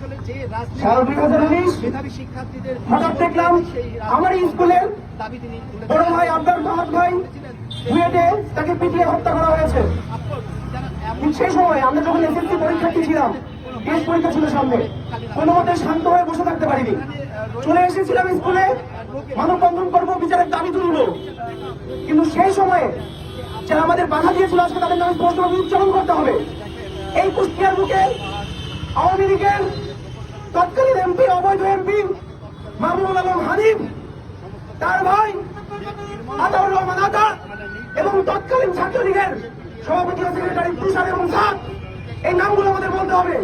আসলে যে রাজনীতি শিক্ষার্থীদের হঠাৎ দেখলাম আমার স্কুলের দাবি তিনি বড় ভাই আব্দার মাহাত ভাই বুয়েটে তাকে পিটিয়ে হত্যা করা হয়েছে। সেই সময় আমরা যখন এসএসসি পরীক্ষার্থী ছিলাম টেস্ট পরীক্ষা ছিল সামনে। কোনো মতে শান্ত হয়ে বসে থাকতে পারিনি। চলে এসেছিলাম স্কুলে মানববন্ধন করব বিচারের দাবি তুলবো। কিন্তু সেই সময়ে যারা আমাদের বাধা দিয়েছিল আজকে তাদের নামে স্পষ্টভাবে উচ্চারণ করতে হবে। এই কুষ্টিয়ার বুকে আওয়ামী লীগের আতাউর রহমান আতা এবং তৎকালীন ছাত্রলীগের সভাপতি ও সেক্রেটারি তুষার এবং সাদ। এই নামগুলো আমাদের বলতে হবে।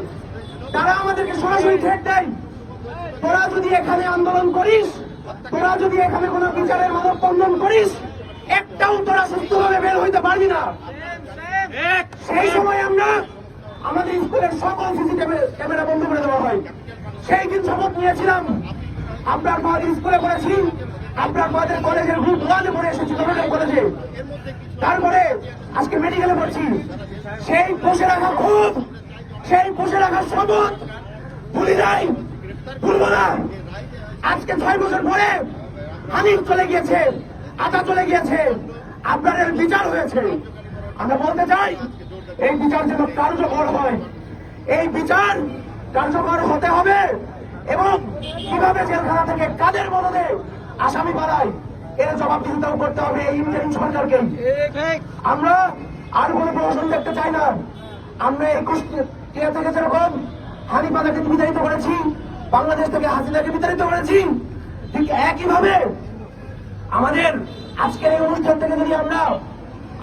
তারা আমাদেরকে সরাসরি থ্রেট দেয়। তোরা যদি এখানে আন্দোলন করিস, তোরা যদি এখানে কোনো বিচারের মানব বন্ধন করিস, একটাও তোরা সুস্থভাবে বের হইতে পারবি না। সেই সময় আমরা আমাদের স্কুলের সকল সিসি ক্যামেরা বন্ধ করে দেওয়া হয়। সেই দিন শপথ নিয়েছিলাম। আপনার স্কুলে পড়েছি। আপনার মাদের কলেজের গ্রুপ ওয়ানে পড়ে এসেছি নটরডেম কলেজে। তারপরে আজকে মেডিকেলে পড়ছি। সেই বসে রাখা খুব, সেই বসে রাখা শপথ ভুলি নাই ভুলবো না। আজকে ছয় বছর পরে হানিফ চলে গিয়েছে, আতা চলে গিয়েছে। আপনার এর বিচার হয়েছে। আমরা বলতে চাই, এই বিচার যেন কার্যকর হয়। এই বিচার কার্যকর হতে হবে এবং কীভাবে জেলখানা থেকে কাদের মদদে আসামি বাড়ায় এর জবাবদিহিতাও করতে হবে এই ইন্টারিম সরকারকে। আমরা আর কোনো প্রহসন দেখতে চাই না। আমরা একুশ থেকে যেরকম হানিপাদাকে বিতাড়িত করেছি, বাংলাদেশ থেকে হাসিনাকে বিতাড়িত করেছি, ঠিক একইভাবে আমাদের আজকের এই অনুষ্ঠান থেকে যদি আমরা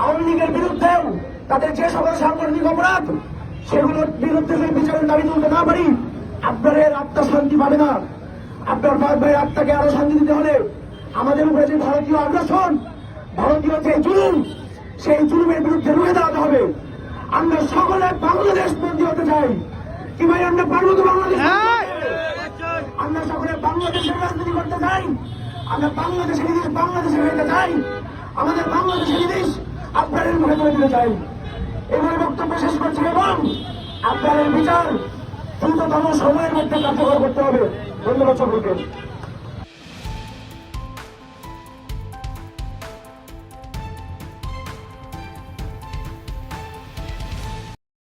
আওয়ামী লীগের বিরুদ্ধেও তাদের যে সকল সাংগঠনিক অপরাধ, সেগুলোর বিরুদ্ধে যদি বিচারের দাবি তুলতে না পারি, আপনাদের আত্মা শান্তি পাবে না। আপনার ভাই ভাই আত্মাকে আরও শান্তি দিতে হলে আমাদের উপরে যে ভারতীয় আগ্রাসন ভারতীয় যে জুলুম সেই জুলুমের বিরুদ্ধে রুখে দাঁড়াতে হবে। আমরা সকলে বাংলাদেশ বন্দী হতে চাই। কি ভাই আমরা পারব তো বাংলাদেশ আমরা সকলে বাংলাদেশের রাজনীতি করতে চাই। আমরা বাংলাদেশের জিনিস বাংলাদেশে হইতে চাই। আমাদের বাংলাদেশের জিনিস আপনাদের মুখে করে দিতে চাই। এবারে বক্তব্য শেষ করছি এবং আপনাদের বিচার দ্রুততম সময়ের মধ্যে কার্যকর করতে হবে। ধন্যবাদ সকলকে।